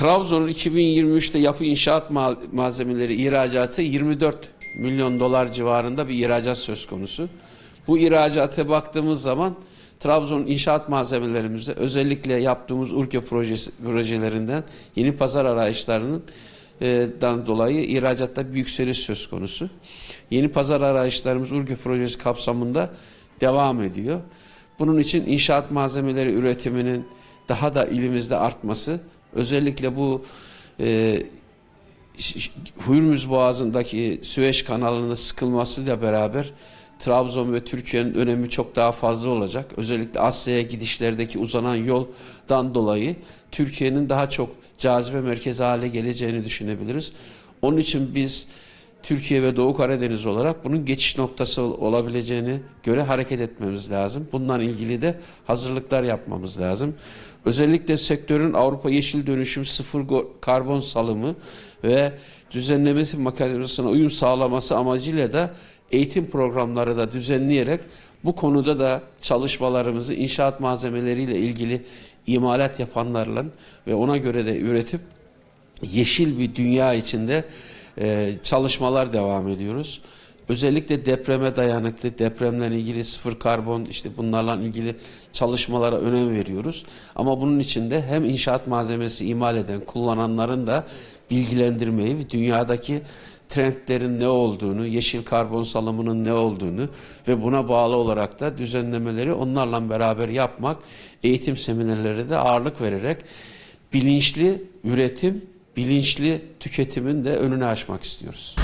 Trabzon'un 2023'te yapı inşaat ma- malzemeleri ihracatı 24 milyon dolar civarında bir ihracat söz konusu. Bu ihracata baktığımız zaman Trabzon inşaat malzemelerimizde özellikle yaptığımız Urke projesi, projelerinden yeni pazar arayışlarının e, dan dolayı ihracatta bir yükseliş söz konusu. Yeni pazar arayışlarımız Urke projesi kapsamında devam ediyor. Bunun için inşaat malzemeleri üretiminin daha da ilimizde artması, özellikle bu e, Hürmüz Boğazı'ndaki Süveyş kanalının sıkılmasıyla beraber Trabzon ve Türkiye'nin önemi çok daha fazla olacak. Özellikle Asya'ya gidişlerdeki uzanan yoldan dolayı Türkiye'nin daha çok cazibe merkezi hale geleceğini düşünebiliriz. Onun için biz Türkiye ve Doğu Karadeniz olarak bunun geçiş noktası ol- olabileceğini göre hareket etmemiz lazım. Bundan ilgili de hazırlıklar yapmamız lazım. Özellikle sektörün Avrupa Yeşil Dönüşüm sıfır karbon salımı ve düzenlemesi mekanizmasına uyum sağlaması amacıyla da eğitim programları da düzenleyerek bu konuda da çalışmalarımızı inşaat malzemeleriyle ilgili imalat yapanlarla ve ona göre de üretip yeşil bir dünya içinde e, çalışmalar devam ediyoruz. Özellikle depreme dayanıklı, depremle ilgili sıfır karbon işte bunlarla ilgili çalışmalara önem veriyoruz. Ama bunun için de hem inşaat malzemesi imal eden kullananların da bilgilendirmeyi ve dünyadaki trendlerin ne olduğunu, yeşil karbon salımının ne olduğunu ve buna bağlı olarak da düzenlemeleri onlarla beraber yapmak, eğitim seminerleri de ağırlık vererek bilinçli üretim, bilinçli tüketimin de önünü açmak istiyoruz.